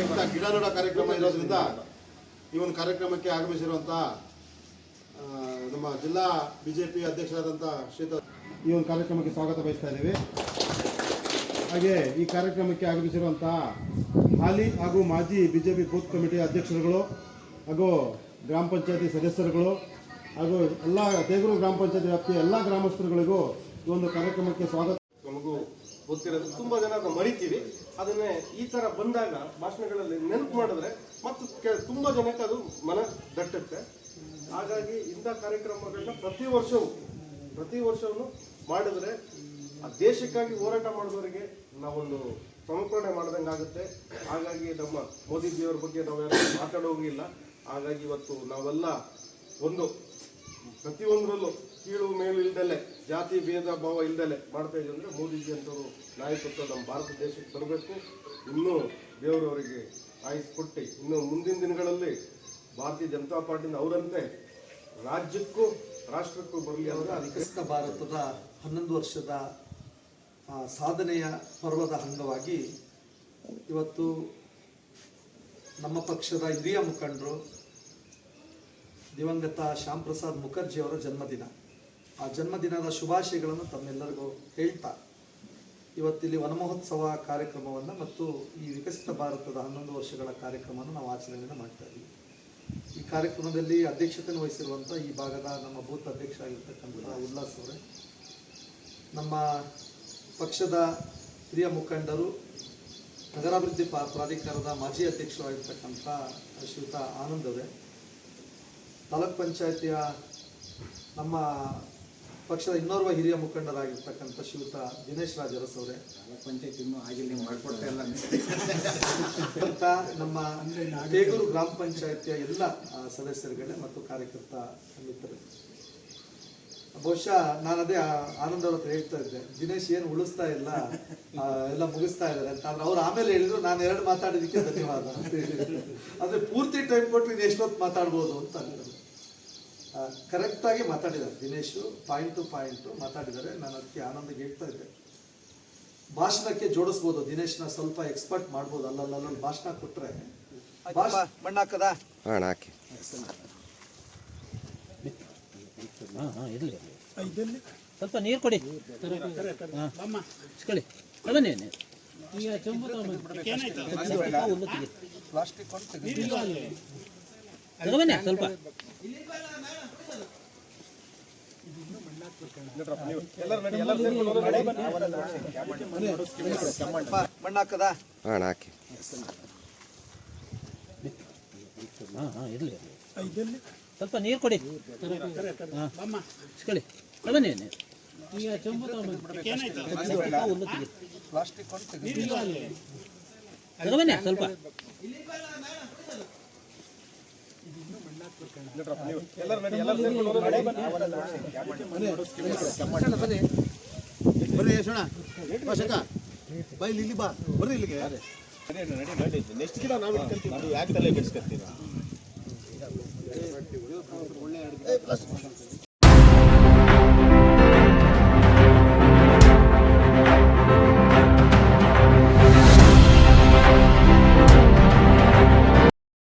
ಇಂಥ ಗಿಡ ಕಾರ್ಯಕ್ರಮ ಇರೋದ್ರಿಂದ ಈ ಒಂದು ಕಾರ್ಯಕ್ರಮಕ್ಕೆ ಆಗಮಿಸಿರುವಂಥ ನಮ್ಮ ಜಿಲ್ಲಾ ಬಿಜೆಪಿ ಅಧ್ಯಕ್ಷರಾದಂಥ ಶ್ರೀತ ಈ ಒಂದು ಕಾರ್ಯಕ್ರಮಕ್ಕೆ ಸ್ವಾಗತ ಬಯಸ್ತಾ ಇದ್ದೀವಿ. ಹಾಗೆ ಈ ಕಾರ್ಯಕ್ರಮಕ್ಕೆ ಆಗಮಿಸಿರುವಂತಹ ಹಾಲಿ ಹಾಗೂ ಮಾಜಿ ಬಿಜೆಪಿ ಬೂತ್ ಕಮಿಟಿ ಅಧ್ಯಕ್ಷರುಗಳು ಹಾಗೂ ಗ್ರಾಮ ಪಂಚಾಯತಿ ಸದಸ್ಯರುಗಳು ಹಾಗೂ ಎಲ್ಲ ದೇಗೂರು ಗ್ರಾಮ ಪಂಚಾಯತಿ ವ್ಯಾಪ್ತಿಯ ಎಲ್ಲ ಗ್ರಾಮಸ್ಥರುಗಳಿಗೂ ಈ ಒಂದು ಕಾರ್ಯಕ್ರಮಕ್ಕೆ ಸ್ವಾಗತ ನಮಗೂ ಗೊತ್ತಿರೋದು. ತುಂಬಾ ಜನ ಅದನ್ನ ಮರಿತೀವಿ. ಅದನ್ನೇ ಈ ತರ ಬಂದಾಗ ಭಾಷಣಗಳಲ್ಲಿ ನೆನಪು ಮಾಡಿದ್ರೆ ಮತ್ತು ತುಂಬಾ ಜನಕ್ಕೆ ಅದು ಮನ ದಟ್ಟುತ್ತೆ. ಹಾಗಾಗಿ ಇಂಥ ಕಾರ್ಯಕ್ರಮಗಳನ್ನ ಪ್ರತಿ ವರ್ಷವೂ ಪ್ರತಿ ವರ್ಷವೂ ಮಾಡಿದ್ರೆ ಆ ದೇಶಕ್ಕಾಗಿ ಹೋರಾಟ ಮಾಡಿದವರಿಗೆ ನಾವೊಂದು ಸಮರ್ಪಣೆ ಮಾಡ್ದಂಗೆ ಆಗುತ್ತೆ. ಹಾಗಾಗಿ ನಮ್ಮ ಮೋದಿಜಿಯವರ ಬಗ್ಗೆ ನಾವು ಯಾರು ಮಾತಾಡೋಂಗಿಲ್ಲ. ಹಾಗಾಗಿ ಇವತ್ತು ನಾವೆಲ್ಲ ಒಂದು ಪ್ರತಿಯೊಂದರಲ್ಲೂ ಕೀಳು ಮೇಲು ಇಲ್ದಲೆ, ಜಾತಿ ಭೇದ ಭಾವ ಇಲ್ದಲೆ ಮಾಡ್ತಾ ಇದ್ದೀವಿ ಅಂದರೆ ಮೋದಿಜಿ ಅಂತವರು ನಾಯಕತ್ವ ನಮ್ಮ ಭಾರತ ದೇಶಕ್ಕೆ ಬರಬೇಕು ಇನ್ನೂ ದೇವರವರಿಗೆ ಆಯುಸ್ ಕೊಟ್ಟು ಇನ್ನು ಮುಂದಿನ ದಿನಗಳಲ್ಲಿ ಭಾರತೀಯ ಜನತಾ ಪಾರ್ಟಿನ ಅವರಂತೆ ರಾಜ್ಯಕ್ಕೂ ರಾಷ್ಟ್ರಕ್ಕೂ ಬರಲಿ ಅದಕ್ಕೆ ವಿಕಸಿತ ಭಾರತದ ಹನ್ನೊಂದು ವರ್ಷದ ಸಾಧನೆಯ ಪರ್ವದ ಅಂಗವಾಗಿ ಇವತ್ತು ನಮ್ಮ ಪಕ್ಷದ ಹಿರಿಯ ಮುಖಂಡರು ದಿವಂಗತ ಶ್ಯಾಮ್ ಪ್ರಸಾದ್ ಮುಖರ್ಜಿ ಅವರ ಜನ್ಮದಿನ. ಆ ಜನ್ಮದಿನದ ಶುಭಾಶಯಗಳನ್ನು ತಮ್ಮೆಲ್ಲರಿಗೂ ಹೇಳ್ತಾ. ಇವತ್ತಿಲ್ಲಿ ವನಮಹೋತ್ಸವ ಕಾರ್ಯಕ್ರಮವನ್ನು ಮತ್ತು ಈ ವಿಕಸಿತ ಭಾರತದ ಹನ್ನೊಂದು ವರ್ಷಗಳ ಕಾರ್ಯಕ್ರಮವನ್ನು ನಾವು ಆಚರಣೆಯನ್ನು ಮಾಡ್ತಾ ಇದ್ದೀವಿ. ಈ ಕಾರ್ಯಕ್ರಮದಲ್ಲಿ ಅಧ್ಯಕ್ಷತೆಯನ್ನು ವಹಿಸಿರುವಂಥ ಈ ಭಾಗದ ನಮ್ಮ ಬೂತ್ ಅಧ್ಯಕ್ಷ ಆಗಿರ್ತಕ್ಕಂಥ ಉಲ್ಲಾಸ್ ಅವರೇ. ನಮ್ಮ ಪಕ್ಷದ ಹಿರಿಯ ಮುಖಂಡರು, ನಗರಾಭಿವೃದ್ಧಿ ಪ್ರಾಧಿಕಾರದ ಮಾಜಿ ಅಧ್ಯಕ್ಷರಾಗಿರ್ತಕ್ಕಂಥ ಶ್ರೀಯುತ ಆನಂದ್ ಅವರೇ. ತಾಲೂಕ್ ಪಂಚಾಯತಿಯ ನಮ್ಮ ಪಕ್ಷದ ಇನ್ನೋರ್ವ ಹಿರಿಯ ಮುಖಂಡರಾಗಿರ್ತಕ್ಕಂಥ ಶ್ರೀಯುತ ದಿನೇಶ್ ರಾಜ್ ಅರಸ್ ತಾಲೂಕ್ ಪಂಚಾಯತ್ ಇನ್ನೂ ಆಗಿಲ್ಲ ಮಾಡಿಕೊಡ್ತಾ ಇಲ್ಲ. ಅಂತ ನಮ್ಮ ಬೇಗೂರು ಗ್ರಾಮ ಪಂಚಾಯತಿಯ ಎಲ್ಲ ಸದಸ್ಯರುಗಳೇ ಮತ್ತು ಕಾರ್ಯಕರ್ತ ಮಿತ್ರರು ಬಹುಶಃ ನಾನು ಅದೇ ಆ- ಆನಂದ್ ಅವ್ರ ಹತ್ರ ಹೇಳ್ತಾ ಇದ್ದೆ. ದಿನೇಶ್ ಏನು ಉಳಿಸ್ತಾ ಇಲ್ಲ ಎಲ್ಲ ಮುಗಿಸ್ತಾ ಇದ್ದಾರೆ ಅಂತ. ಆದ್ರೆ ಅವ್ರು ಆಮೇಲೆ ಹೇಳಿದ್ರು ನಾನು ಎರಡು ಮಾತಾಡಿದಕ್ಕೆ ಧನ್ಯವಾದ ಅಂತ ಹೇಳಿದ್ರು. ಅಂದ್ರೆ ಪೂರ್ತಿ ಟೈಮ್ ಕೊಟ್ಟು ನೀನು ಎಷ್ಟೊತ್ತು ಮಾತಾಡ್ಬೋದು ಅಂತ ಹೇಳಿದ್ರು ಕರೆಕ್ಟ್ ಆಗಿ ಮಾತಾಡಿದ್ದಾರೆ. ದಿನೇಶ್ ಪಾಯಿಂಟ್ ಟು ಪಾಯಿಂಟ್ ಮಾತಾಡಿದ್ದಾರೆ. ನಾನು ಅದಕ್ಕೆ ಆನಂದಿಗೆ ಹೇಳ್ತಾ ಇದ್ದೆ. ಭಾಷಣಕ್ಕೆ ಜೋಡಿಸ್ಬೋದು. ದಿನೇಶ್ನ ಸ್ವಲ್ಪ ಎಕ್ಸ್ಪರ್ಟ್ ಮಾಡ್ಬೋದು. ಅಲ್ಲಲ್ಲ ಭಾಷಣ ಕೊಟ್ರೆ. ಮಣ್ಣಾಕದ ಹಾಕಿ. ಹಾಂ ಹಾಂ ಇರಲಿ ಸ್ವಲ್ಪ ನೀರು ಕೊಡಿ. ಹಾಂ ಇಸ್ಕೊಳ್ಳಿ. ಅದನ್ನೇ ಈಗ ಚೆಂಬು ಹುಲ್ಲು ತೆಗಿ. ತಗೊಬನ್ನಿ ಸ್ವಲ್ಪ. ಹಾಂ ಹಾಕಿ. ಹಾಂ ಹಾಂ ಇರಲಿ ಸ್ವಲ್ಪ ನೀರು ಕೊಡಿ. ಇಸ್ಕೊಳ್ಳಿ. ಈಗ ಚೆಂಬು ಸ್ವಲ್ಪ. ಬರ್ರಿ ಯಶೋಣ. ಭಾಷಕ ಬಾ ಇಲ್ಲಿ ಬಾ. ಬರ್ರಿ ಇಲ್ಲಿಗೆ. ನೆಕ್ಸ್ಟ್ ಗಿಡ ನಾವು ಯಾಕೆ ತಲೆ ಒಳ್ಳೆ